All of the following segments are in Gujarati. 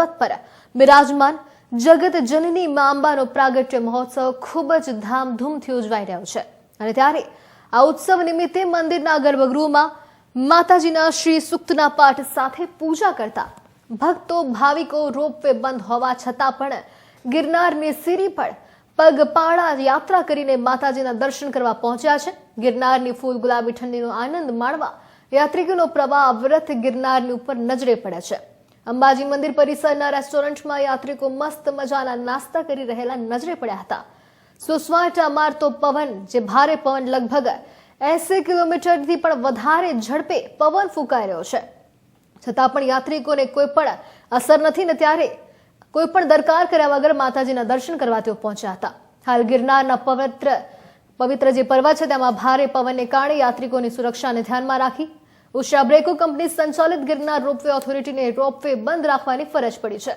પર્વત પર બિરાજમાન જગત જનની મા અંબાનો પ્રાગટ્ય મહોત્સવ ખૂબ જ ધામધૂમથી ઉજવાઈ રહ્યો છે. અને ત્યારે આ ઉત્સવ નિમિત્તે મંદિરના ગર્ભગૃહમાં માતાજીના શ્રી સુક્તના પાઠ સાથે પૂજા કરતા ભક્તો, ભાવિકો રોપવે બંધ હોવા છતાં પણ ગિરનારની સીરી પર પગપાળા યાત્રા કરીને માતાજીના દર્શન કરવા પહોંચ્યા છે. ગિરનારની ફૂલ ગુલાબી ઠંડીનો આનંદ માણવા યાત્રિકોનો પ્રવાહ વ્રત ગિરનારની ઉપર નજરે પડે છે. અંબાજી મંદિર પરિસરના રેસ્ટોરન્ટમાં યાત્રિકો મસ્ત મજાના નાસ્તા કરી રહેલા નજરે પડ્યા હતા. સુસવાટા મારતો પવન, જે ભારે પવન લગભગ એસી કિલોમીટરથી પણ વધારે ઝડપે પવન ફૂંકાઈ રહ્યો છે. છતાં પણ યાત્રિકોને કોઈ પણ અસર નથી ને ત્યારે કોઈ પણ દરકાર કર્યા વગર માતાજીના દર્શન કરવા તેઓ પહોંચ્યા હતા. હાલ ગિરનારના પવિત્ર પવિત્ર જે પર્વત છે તેમાં ભારે પવનને કારણે યાત્રિકોની સુરક્ષાને ધ્યાનમાં રાખી ઉષા બ્રેકો કંપની સંચાલિત ગિરનાર રોપવે ઓથોરિટીને રોપવે બંધ રાખવાની ફરજ પડી છે.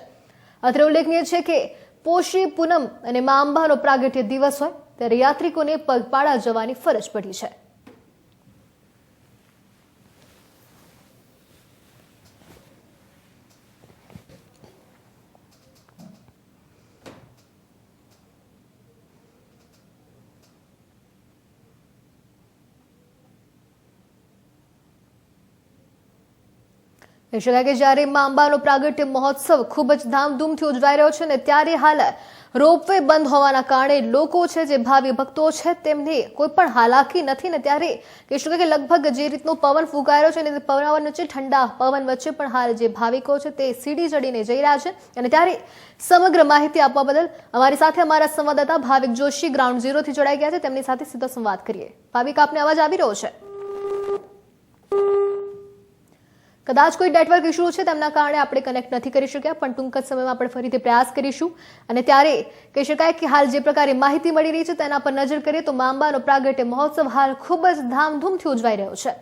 અત્રે ઉલ્લેખનીય છે કે પોષી પૂનમ અને મા અંબાનો પ્રાગટ્ય દિવસ હોય, ત્યારે યાત્રિકોને પગપાળા જવાની ફરજ પડી છે. શકાય કે જ્યારે મા અંબાનો પ્રાગટ્ય મહોત્સવ ખૂબ જ ધામધૂમથી ઉજવાઈ રહ્યો છે ને ત્યારે હાલ રોપવે બંધ હોવાના કારણે લોકો છે જે ભાવિ ભક્તો છે તેમને કોઈ પણ હાલાકી નથી ને ત્યારે કહી શું કે લગભગ જે રીતનો પવન ફૂંકાઈ રહ્યો છે ને તે પવન વચ્ચે ઠંડા પવન વચ્ચે પણ હાલ જે ભાવિકો છે તે સીડી ચડીને જઈ રહ્યા છે. અને ત્યારે સમગ્ર માહિતી આપવા બદલ અમારી સાથે અમારા સંવાદદાતા ભાવિક જોશી ગ્રાઉન્ડ ઝીરોથી જોડાઈ ગયા છે. તેમની સાથે સીધો સંવાદ કરીએ. ભાવિક, આપને અવાજ આવી રહ્યો છે? કદાચ કોઈ નેટવર્ક ઇશ્યુ છે, તેમના કારણે આપણે કનેક્ટ નથી કરી શક્યા, પણ ટૂંક જ સમયમાં આપણે ફરીથી પ્રયાસ કરીશું. અને ત્યારે કહી શકાય કે હાલ જે પ્રકારે માહિતી મળી રહી છે, તેના પર નજર કરીએ તો માંબાનો પ્રાગટ્ય મહોત્સવ હાલ ખૂબ જ ધામધૂમથી ઉજવાઈ રહ્યો છે.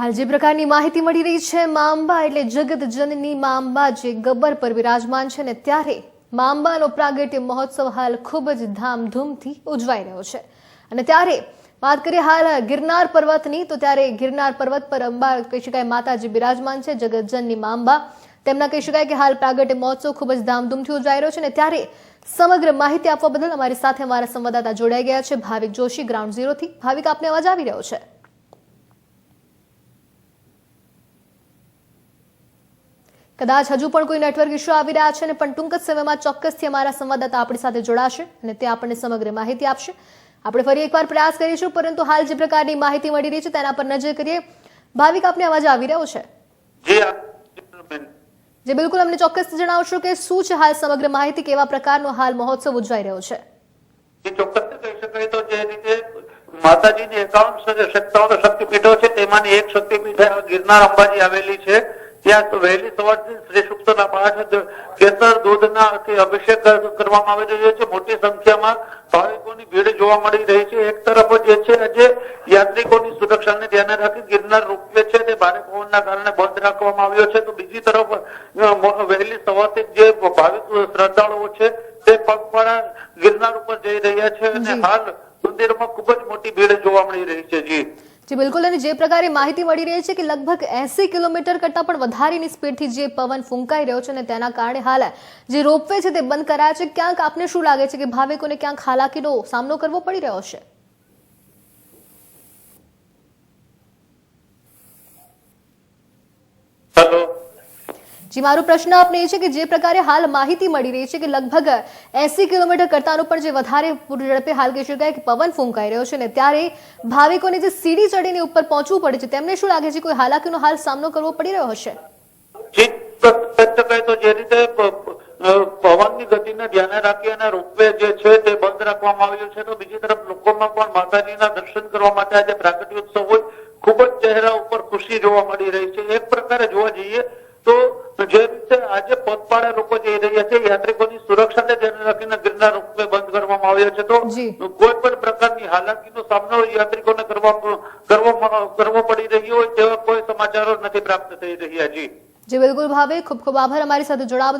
હાલ જે પ્રકારની માહિતી મળી રહી છે મા અંબા એટલે જગત જનની મા અંબા જે ગબ્બર પર વિરાજમાન છે ને ત્યારે મા અંબાનો પ્રાગટ્ય મહોત્સવ હાલ ખૂબ જ ધામધૂમથી ઉજવાઈ રહ્યો છે. અને ત્યારે વાત કરીએ હાલ ગિરનાર પર્વતની, તો ત્યારે ગિરનાર પર્વત પર અંબા કહી શકાય માતાજી બિરાજમાન છે જગતજનની મા તેમના કહી શકાય કે હાલ પ્રાગટ્ય મહોત્સવ ખૂબ જ ધામધૂમથી ઉજવાઈ રહ્યો છે અને ત્યારે સમગ્ર માહિતી આપવા બદલ અમારી સાથે અમારા સંવાદદાતા જોડાઈ ગયા છે. ભાવિક જોશી ગ્રાઉન્ડ ઝીરોથી ભાવિક, આપને અવાજ આવી રહ્યો છે? કદાચ હજુ પણ કોઈ નેટવર્ક ઇશ્યુ આવી રહ્યા છે અને પણ ટૂંક જ સમયમાં ચોક્કસથી અમારા સંવાદદાતા આપણી સાથે જોડાશે અને તે આપણને સમગ્ર માહિતી આપશે. આપણે ફરી એકવાર પ્રયાસ કરીશું પરંતુ હાલ જે પ્રકારની માહિતી મળી રહી છે તેના પર નજર કરીએ. ભાવિક આપને અવાજ આવી રહ્યો છે. જે બિલકુલ. અમને ચોક્કસ જણાવશો કે શું છે હાલ સમગ્ર માહિતી કેવા પ્રકારનો હાલ મહોત્સવ ઉજવાઈ રહ્યો છે? ચોક્કસ કહી શકાય તો જે રીતે માતાજીની એકાવન શક્તિપીઠો છે તેમાંની એક શક્તિપીઠ ગિરનાર અંબાજી આવેલી છે. ત્યાં વહેલી સવારથી શ્રી સુક્તના પાઠ કેસર દૂધના અભિષેક કરવામાં આવી રહ્યો છે. મોટી સંખ્યામાં ભાવિકોની ભીડ જોવા મળી રહી છે. એક તરફ જે છે આજે યાત્રિકોની સુરક્ષાને ધ્યાને રાખી ગિરનાર રોપવે છે તે ભારે પવનના કારણે બંધ રાખવામાં આવ્યો છે. તો બીજી તરફ વહેલી સવારથી જ જે ભાવિક શ્રદ્ધાળુઓ છે તે પગપાળા ગિરનાર ઉપર જઈ રહ્યા છે અને. હાલ મંદિરમાં ખૂબ જ મોટી ભીડ જોવા મળી રહી છે. જી. જે, બિલકુલ. અને જે પ્રકારે માહિતી મળી રહી છે કે લગભગ એસી કિલોમીટર કરતાં પણ વધારેની સ્પીડથી જે પવન ફૂંકાઈ રહ્યો છે અને તેના કારણે હાલ જે રોપવે છે તે બંધ કરાયા છે. ક્યાંક આપને શું લાગે છે કે ભાવિકોને ક્યાંક હાલાકીનો સામનો કરવો પડી રહ્યો છે હેલો જી, મારો પ્રશ્ન આપને એ છે કે જે પ્રકારે હાલ માહિતી મળી રહી છે કે લગભગ એસી કિલોમીટર કરતાંનો પણ જે વધારે ઝડપે હાલ કહી શકાય કે પવન ફૂંકાઈ રહ્યો છે ને ત્યારે ભાવિકોને જે સીડી ચડીને ઉપર પહોંચવું પડે છે, તેમને શું લાગે છે, કોઈ હાલાકીનો હાલ સામનો કરવો પડી રહ્યો હશે? તો જે રીતે પવનની ગતિને ધ્યાને રાખી અને રોપવે જે છે તે બંધ રાખવામાં આવ્યો છે, તો બીજી તરફ લોકોમાં પણ માતાજીના દર્શન કરવા માટે આજે પ્રાગટ્યોત્સવ હોય, ખૂબ જ ચહેરા ઉપર ખુશી જોવા મળી રહી છે. એક પ્રકારે જોવા જઈએ જે રીતે આજે પગપાળા લોકો જઈ રહ્યા છે યાત્રિકોની સુરક્ષાને ધ્યાને રાખીને ગિરનાર રોપવે બંધ કરવામાં આવ્યો છે. તો કોઈ પણ પ્રકારની હાલાકીનો સામનો યાત્રિકોને કરવા કરવો પડી રહ્યો હોય તેવા કોઈ સમાચારો નથી પ્રાપ્ત થઈ રહ્યા. જી. જે બિલકુલ ભાવે. ખૂબ ખૂબ આભાર અમારી સાથે જોડાવા.